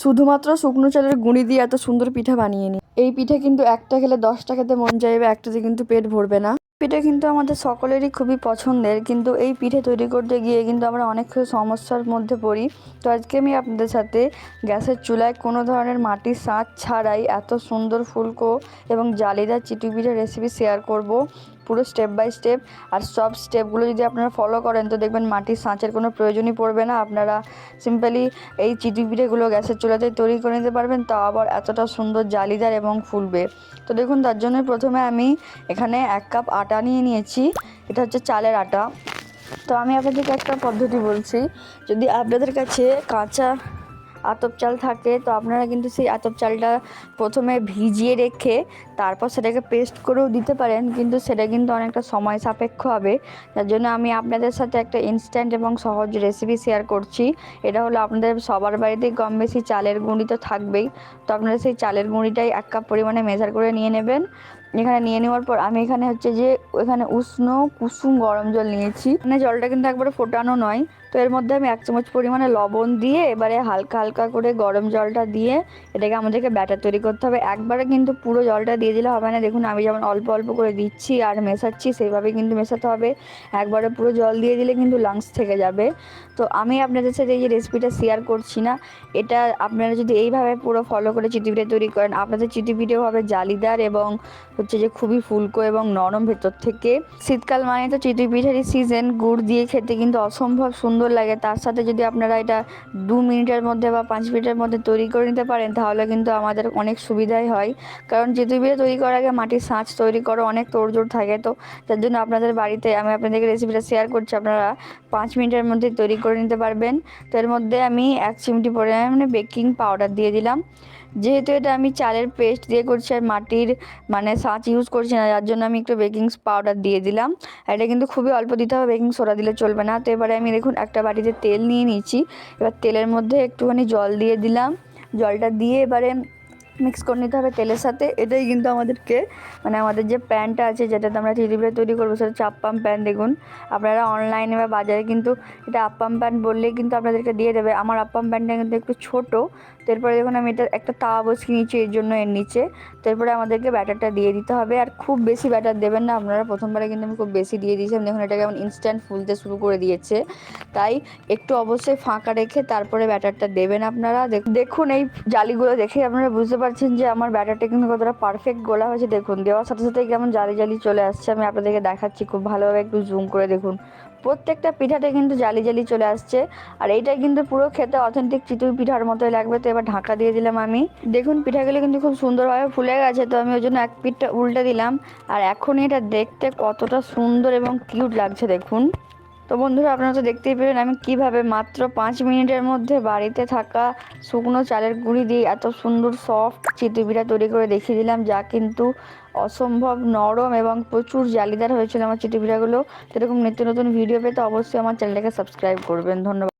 শুধুমাত্র শুকনো চালের গুঁড়ি দিয়ে এত সুন্দর পিঠা বানিয়ে নিই এই পিঠে কিন্তু একটা খেলে দশটা খেতে মন চাইবে একটাতে কিন্তু পেট ভরবে না। পিঠে কিন্তু আমাদের সকলেরই খুবই পছন্দের, কিন্তু এই পিঠে তৈরি করতে গিয়ে কিন্তু আমরা অনেক সমস্যার মধ্যে পড়ি। তো আজকে আমি আপনাদের সাথে গ্যাসের চুলায় কোনো ধরনের মাটির সাঁচ ছাড়াই এত সুন্দর ফুলকো এবং জালিদার চিটি রেসিপি শেয়ার করব। পুরো স্টেপ বাই স্টেপ আর সব স্টেপগুলো যদি আপনারা ফলো করেন, তো দেখবেন মাটির সাঁচের কোনো প্রয়োজনই পড়বে না। আপনারা সিম্পলি এই চিটি পিঠেগুলো গ্যাসের চুলাতে তৈরি করে নিতে পারবেন তা আবার এতটা সুন্দর জালিদার এবং ফুলবে। তো দেখুন, তার জন্য প্রথমে আমি এখানে এক কাপ আটা নিয়ে নিয়েছি, এটা হচ্ছে চালের আটা। তো আমি আপনাদেরকে একটা পদ্ধতি বলছি, যদি আপনাদের কাছে কাঁচা আতপ চাল থাকে, তো আপনারা কিন্তু সেই আতপ চালটা প্রথমে ভিজিয়ে রেখে তারপর সেটাকে পেস্ট করেও দিতে পারেন, কিন্তু সেটা কিন্তু অনেকটা সময় সাপেক্ষ হবে। তার জন্য আমি আপনাদের সাথে একটা ইনস্ট্যান্ট এবং সহজ রেসিপি শেয়ার করছি। এটা হলো আপনাদের সবার বাড়িতেই কম বেশি চালের গুঁড়ি তো থাকবেই। তো আপনারা সেই চালের গুঁড়িটাই এক কাপ পরিমাণে মেজার করে নিয়ে নেবেন। এখানে নিয়ে নেওয়ার পর আমি এখানে হচ্ছে যে এখানে উষ্ণ কুসুম গরম জল নিয়েছি। মানে জলটা কিন্তু একবারে ফোটানো নয়। তো এর মধ্যে আমি এক চামচ পরিমাণে লবণ দিয়ে এবারে হালকা হালকা করে গরম জলটা দিয়ে এটাকে আমাদেরকে ব্যাটার তৈরি করতে হবে। একবারে কিন্তু পুরো জলটা দিয়ে দিলে হবে না। দেখুন, আমি যেমন অল্প অল্প করে দিচ্ছি আর মেশাচ্ছি, সেইভাবে কিন্তু মেশাতে হবে। একবারে পুরো জল দিয়ে দিলে কিন্তু লাংস থেকে যাবে। তো আমি আপনাদের সাথে এই যে রেসিপিটা শেয়ার করছি না, এটা আপনারা যদি এইভাবে পুরো ফলো করে চিটিপিঠে তৈরি করেন, আপনাদের চিটিপিঠেও হবে জালিদার এবং হচ্ছে যে খুবই ফুলকো এবং নরম ভেতর থেকে। শীতকাল মানে তো চিটি পিঠারই সিজন গুড় দিয়ে খেতে কিন্তু অসম্ভব সুন্দর লাগে। তার সাথে যদি আপনারা এটা দু মিনিটের মধ্যে বা পাঁচ মিনিটের মধ্যে তৈরি করে নিতে পারেন, তাহলে কিন্তু আমাদের অনেক সুবিধাই হয়। কারণ চিটি পিঠা তৈরি করার আগে মাটির সাঁচ তৈরি করো, অনেক তোড়জোড় থাকে। তো তার জন্য আপনাদের বাড়িতে আমি আপনাদেরকে রেসিপিটা শেয়ার করছি, আপনারা পাঁচ মিনিটের মধ্যে তৈরি করে নিতে পারবেন। তো এর মধ্যে আমি এক চিমটি পরিমাণে বেকিং পাউডার দিয়ে দিলাম। যেহেতু এটা আমি চালের পেস্ট দিয়ে করছি আর মাটির মানে সাঁচ ইউজ করছি না, যার জন্য আমি একটু বেকিং পাউডার দিয়ে দিলাম। এটা কিন্তু খুবই অল্প দিতে হবে বেকিং সোডা দিলে চলবে না। তো এবারে আমি দেখুন একটা বাটিতে তেল নিয়ে নিয়েছি। এবার তেলের মধ্যে একটুখানি জল দিয়ে দিলাম। জলটা দিয়ে এবারে মিক্স করে নিতে হবে তেলের সাথে। এটাই কিন্তু আমাদেরকে মানে আমাদের যে প্যানটা আছে, যেটাতে আমরা চিলিপিঠা তৈরি করব, সেটা হচ্ছে আপ্পাম প্যান দেখুন। আপনারা অনলাইনে বা বাজারে কিন্তু এটা আপ্পাম প্যান বললেই কিন্তু আপনাদেরকে দিয়ে দেবে। আমার আপ্পাম প্যানটা কিন্তু একটু ছোটো তারপরে দেখুন আমি এটা একটা তাওয়া বসিয়ে নিচ্ছি এর জন্য এর নিচে, তারপরে আমাদেরকে ব্যাটারটা দিয়ে দিতে হবে। আর খুব বেশি ব্যাটার দেবেন না, আপনারা প্রথমবারে কিন্তু আমি খুব বেশি দিয়ে দিয়েছিলাম। দেখুন এটা কেমন ইনস্ট্যান্ট ফুলতে শুরু করে দিয়েছে। তাই একটু অবশ্যই ফাঁকা রেখে তারপরে ব্যাটারটা দেবেন আপনারা। দেখুন, এই জালিগুলো দেখে আপনারা বুঝতে পারছেন যে আমার ব্যাটারটা কিন্তু কতটা পারফেক্ট গোলা হয়েছে। দেখুন, দেওয়ার সাথে সাথে কেমন জালি জালি চলে আসছে। আমি আপনাদেরকে দেখাচ্ছি খুব ভালোভাবে একটু জুম করে দেখুন। প্রত্যেকটা পিঠাতে কিন্তু জালি জালি চলে আসছে। আর এইটাই কিন্তু পুরো খেতে অথেন্টিক চিতই পিঠার মতোই লাগবে। তো এবার ঢাকা দিয়ে দিলাম আমি। দেখুন, পিঠাগুলো কিন্তু খুব সুন্দরভাবে ফুলে গেছে। তো আমি ওই জন্য এক পিঠটা উল্টে দিলাম। আর এখন এটা দেখতে কতটা সুন্দর এবং কিউট লাগছে, দেখুন। তো বন্ধুরা, আপনারা তো দেখতেই পেলেন আমি কীভাবে মাত্র পাঁচ মিনিটের মধ্যে বাড়িতে থাকা শুকনো চালের গুঁড়ি দিয়ে এত সুন্দর সফট চিতিবিটা তৈরি করে দেখিয়ে দিলাম, যা কিন্তু অসম্ভব নরম এবং প্রচুর জালিদার হয়েছিল আমার চিটিবিটাগুলো সেরকম নিত্য নতুন ভিডিও পেতে অবশ্যই আমার চ্যানেলটাকে সাবস্ক্রাইব করবেন। ধন্যবাদ।